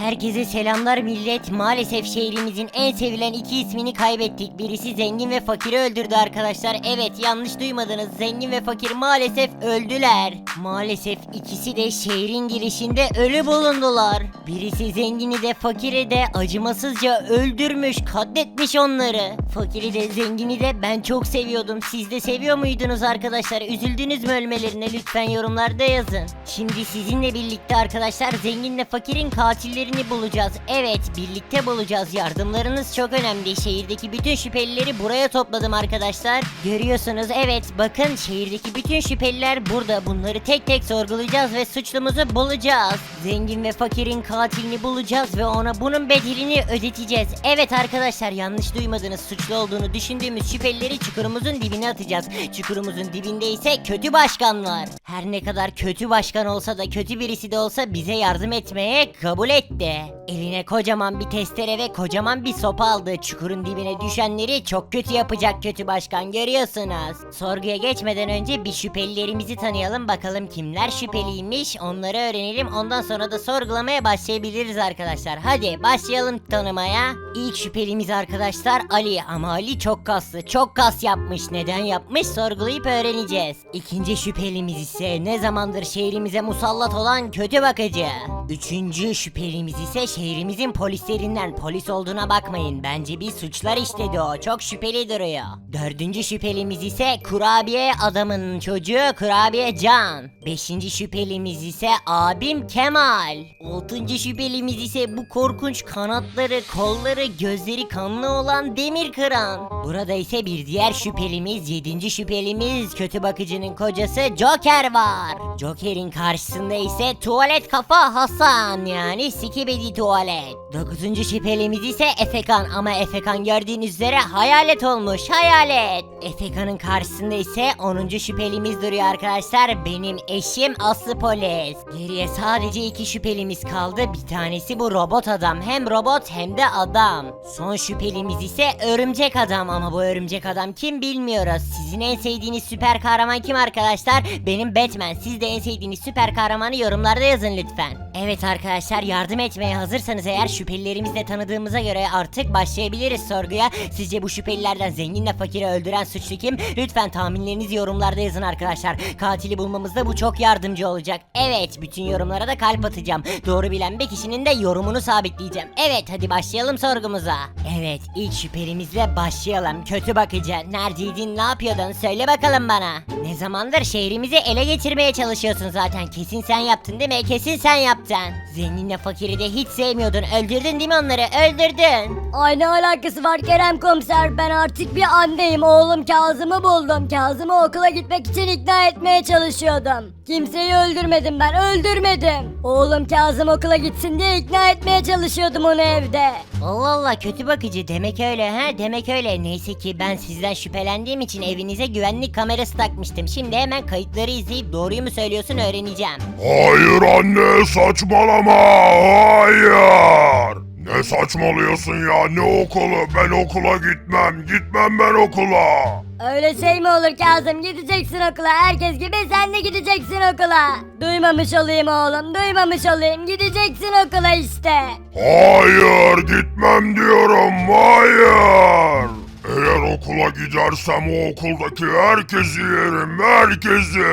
Herkese selamlar millet. Maalesef şehrimizin en sevilen iki ismini kaybettik. Birisi zengin ve fakiri öldürdü arkadaşlar. Evet yanlış duymadınız. Zengin ve fakir maalesef öldüler. Maalesef ikisi de şehrin girişinde ölü bulundular. Birisi zengini de fakiri de acımasızca öldürmüş, katletmiş onları. Fakiri de zengini de ben çok seviyordum. Siz de seviyor muydunuz arkadaşlar? Üzüldünüz mü ölmelerine? Lütfen yorumlarda yazın. Şimdi sizinle birlikte arkadaşlar zenginle fakirin katillerini bulacağız. Evet birlikte bulacağız. Yardımlarınız çok önemli. Şehirdeki bütün şüphelileri buraya topladım arkadaşlar. Görüyorsunuz evet bakın şehirdeki bütün şüpheliler burada. Bunları tek tek sorgulayacağız ve suçlumuzu bulacağız. Zengin ve fakirin katilini bulacağız ve ona bunun bedelini ödeteceğiz. Evet arkadaşlar yanlış duymadınız. Suçlu olduğunu düşündüğümüz şüphelileri çukurumuzun dibine atacağız. Çukurumuzun dibinde ise kötü başkan var. Her ne kadar kötü başkan olsa da kötü birisi de olsa bize yardım etmeye kabul etti. Eline kocaman bir testere ve kocaman bir sopa aldı. Çukurun dibine düşenleri çok kötü yapacak kötü başkan görüyorsunuz. Sorguya geçmeden önce bir şüphelilerimizi tanıyalım bakalım kimler şüpheliymiş onları öğrenelim ondan sonra da sorgulamaya başlayabiliriz arkadaşlar. Hadi başlayalım tanımaya. İlk şüphelimiz arkadaşlar Ali ama Ali çok kaslı çok kas yapmış. Neden yapmış sorgulayıp öğreneceğiz. İkinci şüphelimiz ise ne zamandır şehrimize musallat olan kötü bakıcı. Üçüncü şüphelimiz ise şehrimizin polislerinden polis olduğuna bakmayın. Bence bir suçlar işledi o. Çok şüpheli duruyor. Dördüncü şüphelimiz ise kurabiye adamın çocuğu kurabiye Can. Beşinci şüphelimiz ise abim Kemal. Altıncı şüphelimiz ise bu korkunç kanatları, kolları, gözleri kanlı olan Demir Kıran. Burada ise bir diğer şüphelimiz, yedinci şüphelimiz kötü bakıcının kocası Joker var. Joker'in karşısında ise tuvalet kafa Hasan yani Skibidi tuvalet. Dokuzuncu şüphelimiz ise Efekan ama Efekan gördüğünüz üzere hayalet olmuş hayalet. Efekan'ın karşısında ise 10. şüphelimiz duruyor arkadaşlar. Benim eşim Aslı Polis. Geriye sadece iki şüphelimiz kaldı. Bir tanesi bu robot adam. Hem robot hem de adam. Son şüphelimiz ise örümcek adam ama bu örümcek adam kim bilmiyoruz. Sizin en sevdiğiniz süper kahraman kim arkadaşlar? Benim Batman. Siz de en sevdiğiniz süper kahramanı yorumlarda yazın lütfen. Evet arkadaşlar yardım etmeye hazırsanız eğer şüphelilerimizi de tanıdığımıza göre artık başlayabiliriz sorguya. Sizce bu şüphelilerden zenginle fakiri öldüren suçlu kim? Lütfen tahminlerinizi yorumlarda yazın arkadaşlar. Katili bulmamızda bu çok yardımcı olacak. Evet bütün yorumlara da kalp atacağım. Doğru bilen bir kişinin de yorumunu sabitleyeceğim. Evet hadi başlayalım sorgumuza. Evet ilk şüphelimizle başlayalım. Kötü bakıcı. Neredeydin ne yapıyordun söyle bakalım bana. Ne zamandır şehrimizi ele geçirmeye çalışıyorsun zaten. Kesin sen yaptın değil mi? Kesin sen yaptın. Zenginle fakiri de hiç sevmiyordun. Öldürdün değil mi onları? Öldürdün. Ay ne alakası var Kerem komiser ben artık bir anneyim oğlum Kazım'ı buldum Kazım'ı okula gitmek için ikna etmeye çalışıyordum Kimseyi öldürmedim ben öldürmedim. Oğlum Kazım okula gitsin diye ikna etmeye çalışıyordum onu evde. Allah Allah kötü bakıcı. Demek öyle ha? Demek öyle. Neyse ki ben sizden şüphelendiğim için evinize güvenlik kamerası takmıştım. Şimdi hemen kayıtları izleyip doğruyu mu söylüyorsun öğreneceğim. Hayır anne saçmalama. Hayır. Ne saçmalıyorsun ya? Ne okulu? Ben okula gitmem. Gitmem ben okula. Öyle şey mi olur Kazım? Gideceksin okula. Herkes gibi sen de gideceksin okula. Duymamış olayım oğlum duymamış olayım. Gideceksin okula işte. Hayır gitmem diyorum hayır. Eğer okula gidersem o okuldaki herkesi yerim herkesi.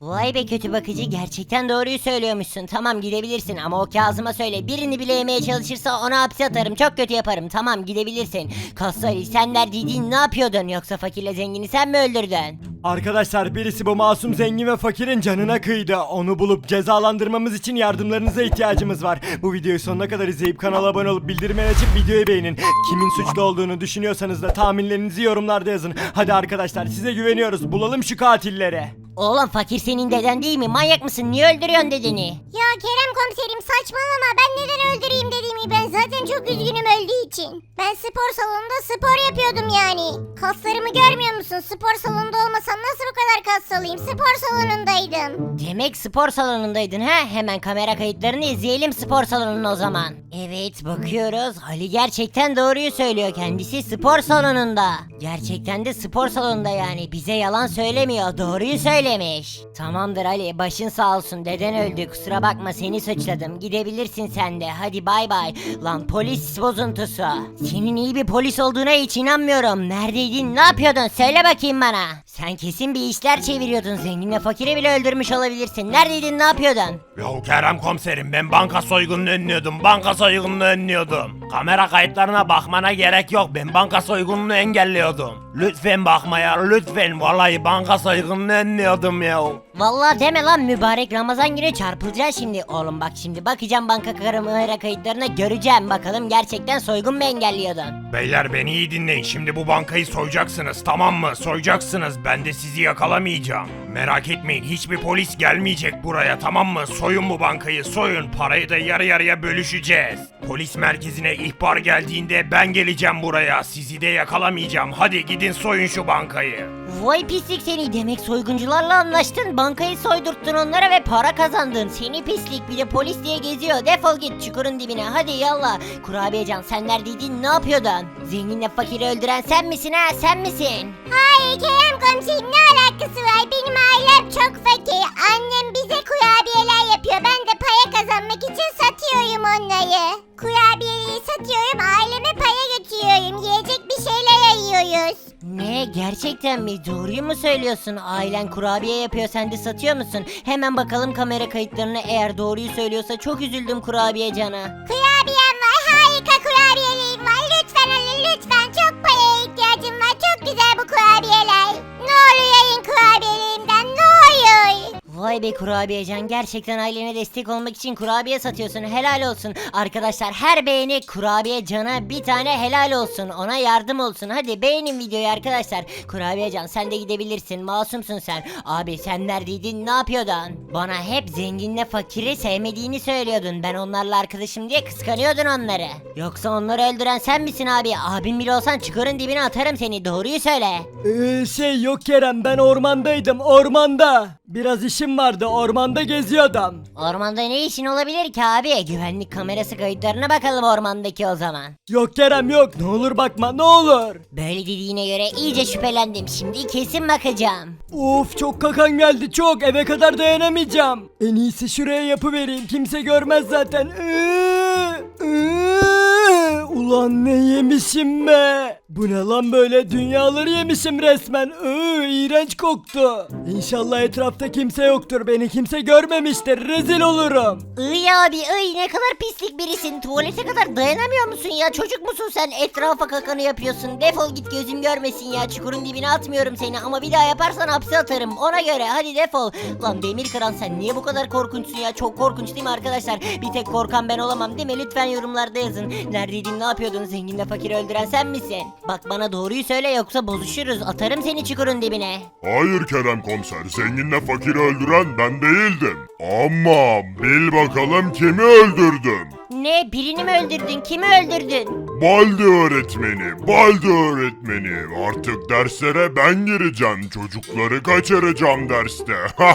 Vay be kötü bakıcı gerçekten doğruyu söylüyormuşsun tamam gidebilirsin ama o Kazım'a söyle birini bile yemeye çalışırsa onu hapse atarım çok kötü yaparım tamam gidebilirsin. Kasali sen neredeydin ne yapıyordun yoksa fakirle zengini sen mi öldürdün? Arkadaşlar birisi bu masum zengin ve fakirin canına kıydı. Onu bulup cezalandırmamız için yardımlarınıza ihtiyacımız var. Bu videoyu sonuna kadar izleyip kanala abone olup bildirimleri açıp videoyu beğenin. Kimin suçlu olduğunu düşünüyorsanız da tahminlerinizi yorumlarda yazın. Hadi arkadaşlar size güveniyoruz. Bulalım şu katilleri. Oğlum fakir senin deden değil mi manyak mısın niye öldürüyorsun dedeni? Ya Kerem komiserim saçmalama ben neden öldüreyim dediğimi ben zaten çok üzgünüm öldüğü için. Ben spor salonunda spor yapıyordum yani. Kaslarımı görmüyor musun? Spor salonunda olmasam nasıl bu kadar kas olayım? Spor salonundaydım. Demek spor salonundaydın ha? Hemen kamera kayıtlarını izleyelim spor salonunu o zaman. Evet bakıyoruz. Ali gerçekten doğruyu söylüyor. Kendisi spor salonunda. Gerçekten de spor salonunda yani. Bize yalan söylemiyor. Doğruyu söylemiş. Tamamdır Ali. Başın sağ olsun. Deden öldü. Kusura bakma seni suçladım. Gidebilirsin sen de. Hadi bay bay. Lan polis bozuntusu. Senin iyi bir polis olduğuna hiç inanmıyorum. Neredeydin? Ne yapıyordun? Söyle bakayım bana. Sen kesin bir işler çeviriyordun. Zenginle fakiri bile öldürmüş olabilirsin. Neredeydin? Ne yapıyordun? Ya Kerem komiserim ben banka soygununu önlüyordum. Banka soygununu önlüyordum. Kamera kayıtlarına bakmana gerek yok. Ben banka soygununu engelliyordum. Lütfen bakmaya lütfen. Vallahi banka soygununu önlüyordum ya. Vallahi deme lan mübarek Ramazan günü çarpılacaksın şimdi. Oğlum bak şimdi bakacağım banka kamera kayıtlarına göreceğim. Bakalım gerçekten soygun mu engelliyordun? Beyler beni iyi dinleyin. Şimdi bu bankayı soyacaksınız tamam mı? Soyacaksınız. Ben de sizi yakalamayacağım. Merak etmeyin hiçbir polis gelmeyecek buraya tamam mı? Soyun bu bankayı soyun. Parayı da yarı yarıya bölüşeceğiz. Polis merkezine ihbar geldiğinde ben geleceğim buraya. Sizi de yakalamayacağım. Hadi gidin soyun şu bankayı. Vay pislik seni demek soyguncularla anlaştın. Bankayı soydurttun onlara ve para kazandın. Seni pislik bir de polis diye geziyor. Defol git çukurun dibine hadi yallah. Kurabiyecan sen neredeydin ne yapıyordun? Zenginle fakiri öldüren sen misin ha sen misin? Hayır Kerem komiserim ne alakası var? Benim ailem çok fakir. Annem bize kurabiyeler yapıyor. Ben de para kazanmak için satıyorum onları. Kurabiyeyi satıyorum aileme para götürüyorum. Yiyecek yiyoruz. Ne gerçekten mi? Doğruyu mu söylüyorsun? Ailen kurabiye yapıyor sen de satıyor musun? Hemen bakalım kamera kayıtlarına eğer doğruyu söylüyorsa çok üzüldüm kurabiye cana. Kurabiyem var harika kurabiyelerim var. Lütfen alın lütfen çok paraya ihtiyacım var. Çok güzel bu kurabiyeler. Ne olur Vay be kurabiyecan gerçekten ailene destek olmak için kurabiye satıyorsun helal olsun. Arkadaşlar her beğeni kurabiye cana bir tane helal olsun ona yardım olsun. Hadi beğenin videoyu arkadaşlar. Kurabiyecan sen de gidebilirsin masumsun sen. Abi sen neredeydin ne yapıyordun? Bana hep zenginle fakiri sevmediğini söylüyordun. Ben onlarla arkadaşım diye kıskanıyordun onları. Yoksa onları öldüren sen misin abi? Abim bile olsan çukurun dibine atarım seni doğruyu söyle. Ee, şey yok Kerem ben ormandaydım ormanda. Biraz işim vardı ormanda geziyordum. Ormanda ne işin olabilir ki abi? Güvenlik kamerası kayıtlarına bakalım ormandaki o zaman. Yok Kerem yok ne olur bakma ne olur. Böyle dediğine göre iyice şüphelendim. Şimdi kesin bakacağım. Of çok kakan geldi çok eve kadar dayanamayacağım. En iyisi şuraya yapıvereyim kimse görmez zaten. Iıı, ııı. Ulan ne yemişim be. Bu ne lan böyle dünyaları yemişim resmen. Iıı, iğrenç koktu. İnşallah etrafta kimse yoktur beni kimse görmemiştir rezil olurum. Iy abi iy ne kadar pislik birisin. Tuvalete kadar dayanamıyor musun ya? Çocuk musun sen? Etrafa kakanı yapıyorsun. Defol git gözüm görmesin ya. Çukurun dibine atmıyorum seni ama bir daha yaparsan hapse atarım. Ona göre hadi defol. Lan demir kıran sen niye bu kadar korkunçsun ya? Çok korkunç değil mi arkadaşlar? Bir tek korkan ben olamam değil mi? Lütfen yorumlarda yazın. Neredeydin ne yapıyordun? Zenginle fakiri öldüren sen misin? Bak bana doğruyu söyle yoksa bozuşuruz. Atarım seni çukurun dibine. Hayır Kerem komiser, zenginle fakiri öldüren ben değildim. Ama bil bakalım kimi öldürdüm. Ne? Birini mi öldürdün? Kimi öldürdün? Baldi öğretmeni, Baldi öğretmeni. Artık derslere ben gireceğim. Çocukları kaçıracağım derste.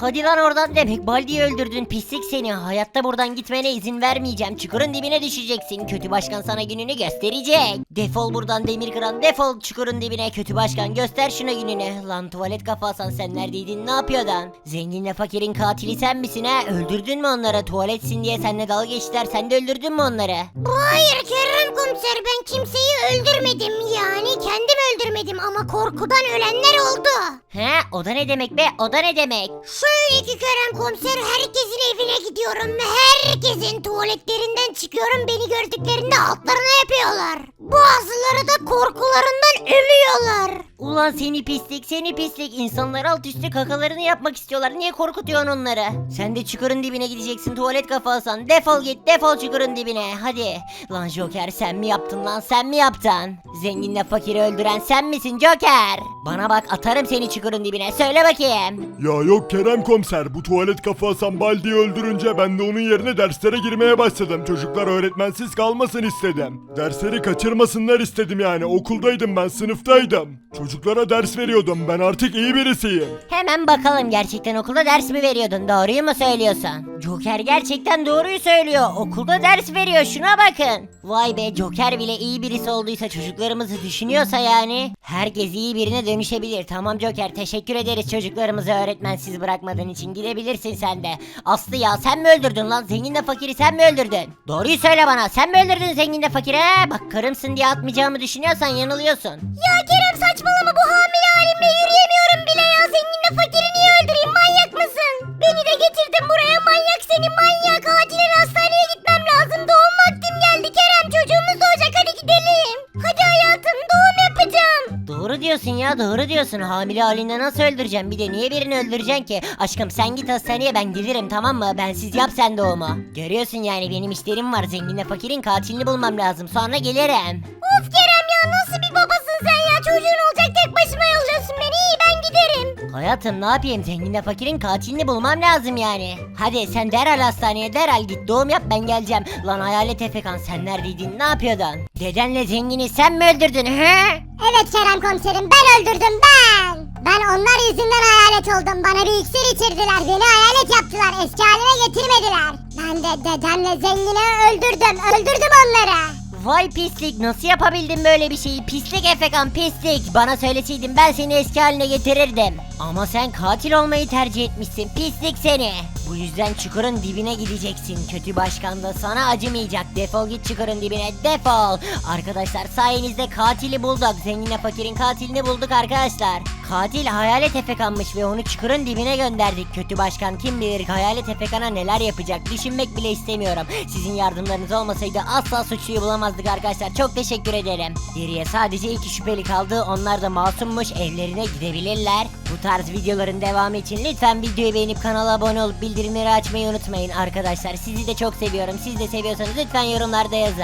Hadi lan oradan demek Baldi'yi öldürdün pislik seni. Hayatta buradan gitmene izin vermeyeceğim. Çukurun dibine düşeceksin. Kötü başkan sana gününü gösterecek. Defol buradan demir kıran defol çukurun dibine. Kötü başkan göster şuna gününü. Lan tuvalet kafasan sen neredeydin ne yapıyordun? Zenginle fakirin katili sen misin ha? Öldürdün mü onları? Tuvaletsin diye seninle dalga geçtiler. Sen de öldürdün mü onları? Hayır Kerem komiser ben kimseyi öldürmedim yani kendim öldürmedim ama korkudan ölenler oldu. He o da ne demek be o da ne demek? Şöyle ki Kerem komiser herkesin evine gidiyorum ve herkesin tuvaletlerinden çıkıyorum beni gördüklerinde altlarına yapıyorlar. Bazıları da korkularından ölüyorlar. Ulan seni pislik seni pislik insanlar alt üstü kakalarını yapmak istiyorlar niye korkutuyorsun onları? Sen de çukurun dibine gideceksin tuvalet kafasan defol git defol çukurun dibine hadi. Lan Joker sen mi yaptın lan sen mi yaptın? Zenginle fakiri öldüren sen misin Joker? Bana bak atarım seni çukurun dibine söyle bakayım. Ya yok Kerem komiser bu tuvalet kafa Hasan Baldi'yi öldürünce ben de onun yerine derslere girmeye başladım. Çocuklar öğretmensiz kalmasın istedim. Dersleri kaçırmasınlar istedim yani okuldaydım ben sınıftaydım. Çocuklara ders veriyordum ben artık iyi birisiyim. Hemen bakalım gerçekten okulda ders mi veriyordun doğruyu mu söylüyorsun? Joker gerçekten doğruyu söylüyor okulda ders veriyor şuna bakın. Vay be Joker bile iyi birisi olduysa çocuklarımızı düşünüyorsa yani. Herkes iyi birine dönüşebilir tamam Joker teşekkür ederiz çocuklarımızı öğretmensiz bırakmadığın için gidebilirsin sen de. Aslı ya sen mi öldürdün lan zenginle fakiri sen mi öldürdün? Doğruyu söyle bana sen mi öldürdün zenginle fakiri he? Bak karımsın diye atmayacağımı düşünüyorsan yanılıyorsun. Ya Kerem saçmalama bu hamile halimle yürüyemiyorum bile ya. Zenginle fakiri niye öldüreyim manyak mısın? Beni de getirdin buraya manyak seni manyak. Acilen hastaneye gitmem Diyorsun ya doğru diyorsun. Hamile halinde nasıl öldüreceğim? Bir de niye birini öldüreceksin ki? Aşkım sen git hastaneye ben gelirim tamam mı? Bensiz yap sen doğumu Görüyorsun yani benim işlerim var. Zenginle fakirin katilini bulmam lazım. Sonra gelirim. Of Kerem ya nasıl bir babasın sen ya? Çocuğun olacak tek başıma yolluyorsun beni. İyi ben giderim. Hayatım ne yapayım zenginle fakirin katilini bulmam lazım yani Hadi sen derhal hastaneye derhal git doğum yap ben geleceğim Lan hayalet efekan sen neredeydin ne yapıyordun Dedenle zengini sen mi öldürdün he Evet Kerem komiserim ben öldürdüm ben. Ben onlar yüzünden hayalet oldum. Bana bir iksir içirdiler. Beni hayalet yaptılar. Eski halime getirmediler. Ben de dedemle zengini öldürdüm. Öldürdüm onları. Vay pislik nasıl yapabildin böyle bir şeyi? Pislik efekan pislik. Bana söyleseydin ben seni eski haline getirirdim. Ama sen katil olmayı tercih etmişsin pislik seni Bu yüzden çukurun dibine gideceksin. Kötü başkan da sana acımayacak. Defol git çukurun dibine. Defol. Arkadaşlar sayenizde katili bulduk. Zenginle fakirin katilini bulduk arkadaşlar. Katil hayalet efekanmış ve onu çukurun dibine gönderdik. Kötü başkan kim bilir hayalet efekana neler yapacak? Düşünmek bile istemiyorum. Sizin yardımlarınız olmasaydı asla suçluyu bulamazdık arkadaşlar. Çok teşekkür ederim. Geriye sadece iki şüpheli kaldı. Onlar da masummuş. Evlerine gidebilirler. Bu tarz videoların devamı için lütfen videoyu beğenip kanala abone olup bildirimleri açmayı unutmayın arkadaşlar. Sizi de çok seviyorum. Siz de seviyorsanız lütfen yorumlarda yazın